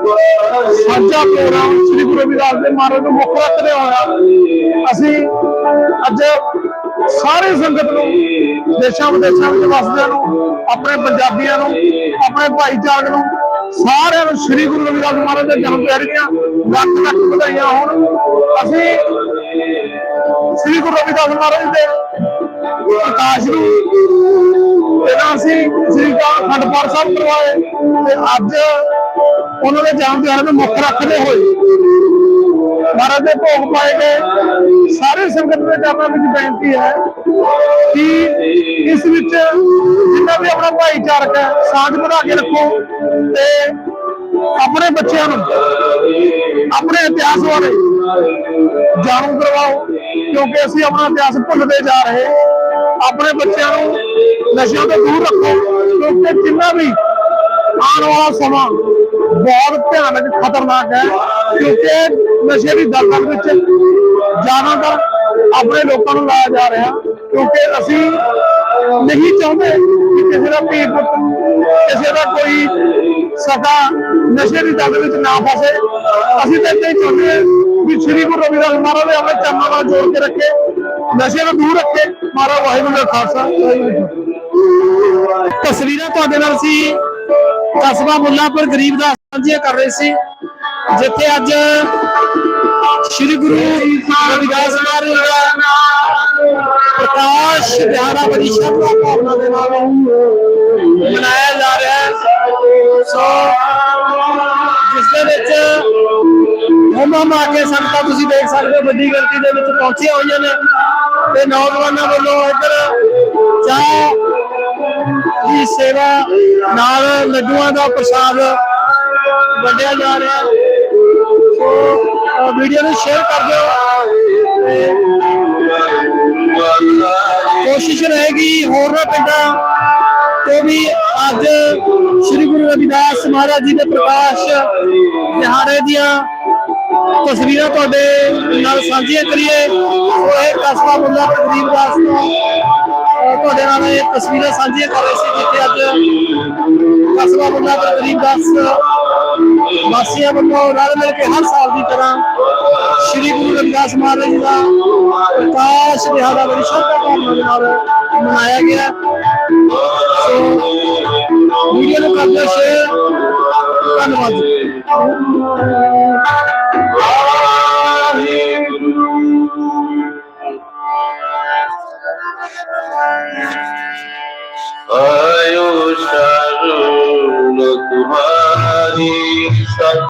ਸਾਂਝਾ ਪ੍ਰੋਗਰਾਮ ਸ੍ਰੀ ਗੁਰੂ ਰਵਿਦਾਸ ਦੇ ਮਹਾਰਾਜ ਨੂੰ ਮੁੱਖ ਰੱਖਦੇ ਹੋਇਆ ਅਸੀਂ ਅੱਜ ਸਾਰੇ ਸੰਗਤ ਨੂੰ, ਦੇਸ਼ਾਂ ਵਿਦੇਸ਼ਾਂ ਵਿੱਚ ਵਸਦਿਆਂ ਨੂੰ, ਆਪਣੇ ਪੰਜਾਬੀਆਂ ਨੂੰ, ਆਪਣੇ ਭਾਈਚਾਰਕ ਨੂੰ, ਸਾਰਿਆਂ ਨੂੰ ਸ੍ਰੀ ਗੁਰੂ ਰਵਿਦਾਸ ਮਹਾਰਾਜ ਦੇ ਜਨਮ ਦਿਹਾੜੇ ਦੀਆਂ ਲੱਖ ਲੱਖ ਵਧਾਈਆਂ ਹੋਣ। ਅਸੀਂ ਸ੍ਰੀ ਗੁਰੂ ਰਵਿਦਾਸ ਮਹਾਰਾਜ ਦੇ ਪ੍ਰਕਾਸ਼ ਨੂੰ ਪਹਿਲਾਂ ਅਸੀਂ ਸ੍ਰੀ ਅਖੰਡ ਪਾਠ ਸਾਹਿਬ ਕਰਵਾਏ ਤੇ ਅੱਜ ਉਹਨਾਂ ਦੇ ਜਨਮ ਦਿਹਾੜੇ ਨੂੰ ਮੁੱਖ ਰੱਖਦੇ ਹੋਏ ਮਹਾਰਾਜ ਦੇ ਭੋਗ ਪਾਏ ਗਏ। ਸਾਰੇ ਸੰਗਤ ਦੇ ਚਰਨਾਂ ਵਿੱਚ ਬੇਨਤੀ ਹੈ ਕਿ ਇਸ ਵਿੱਚ ਜਿੰਨਾ ਵੀ ਆਪਣਾ ਭਾਈਚਾਰਕ ਹੈ, ਸਾਂਝ ਬਣਾ ਕੇ ਰੱਖੋ ਤੇ ਆਪਣੇ ਬੱਚਿਆਂ ਨੂੰ, ਆਪਣੇ ਇਤਿਹਾਸ ਬਾਰੇ ਜਾਣੂ ਕਰਵਾਓ। ਕਿਉਂਕਿ ਅਸੀਂ ਆਪਣਾ ਇਤਿਹਾਸ ਭੁੱਲਦੇ ਜਾ ਰਹੇ ਆਪਣੇ ਬੱਚਿਆਂ ਨੂੰ ਨਸ਼ਿਆਂ ਤੋਂ ਦੂਰ ਰੱਖੋ, ਕਿਉਂਕਿ ਜਿੰਨਾ ਵੀ ਆਉਣ ਵਾਲਾ ਸਮਾਂ ਬਹੁਤ ਭਿਆਨਕ ਖਤਰਨਾਕ ਹੈ, ਕਿਉਂਕਿ ਨਸ਼ੇ ਦੀ ਦਲਦਲ ਵਿੱਚ ਜ਼ਿਆਦਾਤਰ ਆਪਣੇ ਲੋਕਾਂ ਨੂੰ ਲਾਇਆ ਜਾ ਰਿਹਾ, ਕਿਉਂਕਿ ਅਸੀਂ ਨਹੀਂ ਚਾਹੁੰਦੇ ਕਿ ਕਿਸੇ ਦਾ ਧੀ ਪੁੱਤ, ਕਿਸੇ ਦਾ ਕੋਈ ਸਦਾ ਨਸ਼ੇ ਦੀ ਦਲਦਲ ਵਿੱਚ ਨਾ ਫਸੇ। ਅਸੀਂ ਤਾਂ ਇੱਦਾਂ ਹੀ ਚਾਹੁੰਦੇ ਹਾਂ ਕਿ ਸ੍ਰੀ ਗੁਰੂ ਰਵਿਦਾਸ ਮਹਾਰਾਜ ਨੇ ਆਪਣੇ ਚਰਨਾਂ ਨਾਲ ਜੋੜ ਕੇ ਰੱਖੇ ਨਸ਼ੇ ਨੂੰ ਦੂਰ ਰੱਖੇ ਮਹਾਰਾਜ ਵਾਹਿਗੁਰੂ ਦਾ ਖਾਲਸਾ ਵਾਹਿਗੁਰੂ ਜੀ ਕੀ ਫਤਿਹ। ਤਸਵੀਰਾਂ ਤੁਹਾਡੇ ਨਾਲ ਸੀ ਕਸਬਾ ਮੁੱਲਾਪੁਰ ਗਰੀਬ ਦਾ ਸਾਂਝੀਆਂ ਕਰ ਰਹੇ ਸੀ ਜਿੱਥੇ ਅੱਜ ਸ੍ਰੀ ਗੁਰੂ ਰਵਿਦਾਸ ਮਹਾਰਾਜ ਦਾ ਪ੍ਰਕਾਸ਼ ਦਿਹਾੜਾ ਬੜੀ ਸ਼ਰਧਾ ਭਾਵਨਾ ਦੇ ਨਾਲ ਮਨਾਇਆ ਜਾ ਰਿਹਾ ਹੈ ਸੋ ਹੋਮਾ ਮਾ ਕੇ ਸੰਗਤਾਂ ਤੁਸੀਂ ਦੇਖ ਸਕਦੇ ਹੋ ਵੱਡੀ ਗਿਣਤੀ ਦੇ ਵਿੱਚ ਪਹੁੰਚੀਆਂ ਹੋਈਆਂ ਨੇ। ਤੇ ਨੌਜਵਾਨਾਂ ਵੱਲੋਂ ਇੱਧਰ ਚਾਹ ਦੀ ਸੇਵਾ ਨਾਲ ਲੱਡੂਆਂ ਦਾ ਪ੍ਰਸਾਦ ਵੰਡਿਆ ਜਾ ਰਿਹਾ ਸੋ ਵੀਡੀਓ ਨੂੰ ਸ਼ੇਅਰ ਕਰ ਦਿਓ। ਤੇ ਕੋਸ਼ਿਸ਼ ਰਹੇਗੀ ਹੋਰਨਾਂ ਪਿੰਡਾਂ ਤੇ ਵੀ ਅੱਜ ਸ੍ਰੀ ਗੁਰੂ ਰਵਿਦਾਸ ਮਹਾਰਾਜ ਜੀ ਦੇ ਪ੍ਰਕਾਸ਼ ਦਿਹਾੜੇ ਦੀਆਂ ਤਸਵੀਰਾਂ ਤੁਹਾਡੇ ਨਾਲ ਸਾਂਝੀਆਂ ਕਰੀਏ। ਇਹ ਕਸਬਾ ਮੁੱਲਾ ਗਰੀਬਦਾਸ ਤੋਂ ਤੁਹਾਡੇ ਨਾਲ ਇਹ ਤਸਵੀਰਾਂ ਸਾਂਝੀਆਂ ਕਰ ਰਹੇ ਸੀ ਜਿੱਥੇ ਅੱਜ ਕਸਬਾ ਮੁੱਲਾ ਗਰੀਬਦਾਸ ਵਾਸੀਆਂ ਵੱਲੋਂ ਰਲ ਮਿਲ ਕੇ ਹਰ ਸਾਲ ਦੀ ਤਰ੍ਹਾਂ ਸ੍ਰੀ ਗੁਰੂ ਰਵਿਦਾਸ ਮਹਾਰਾਜ ਜੀ ਦਾ ਪ੍ਰਕਾਸ਼ ਦਿਹਾੜਾ ਬੜੀ ਸ਼ਰਧਾ ਭਾਵਨਾ ਦੇ ਨਾਲ बनाया गया मीडिया ने कर शेयर धन्यवाद आयो शरण तुम्हारी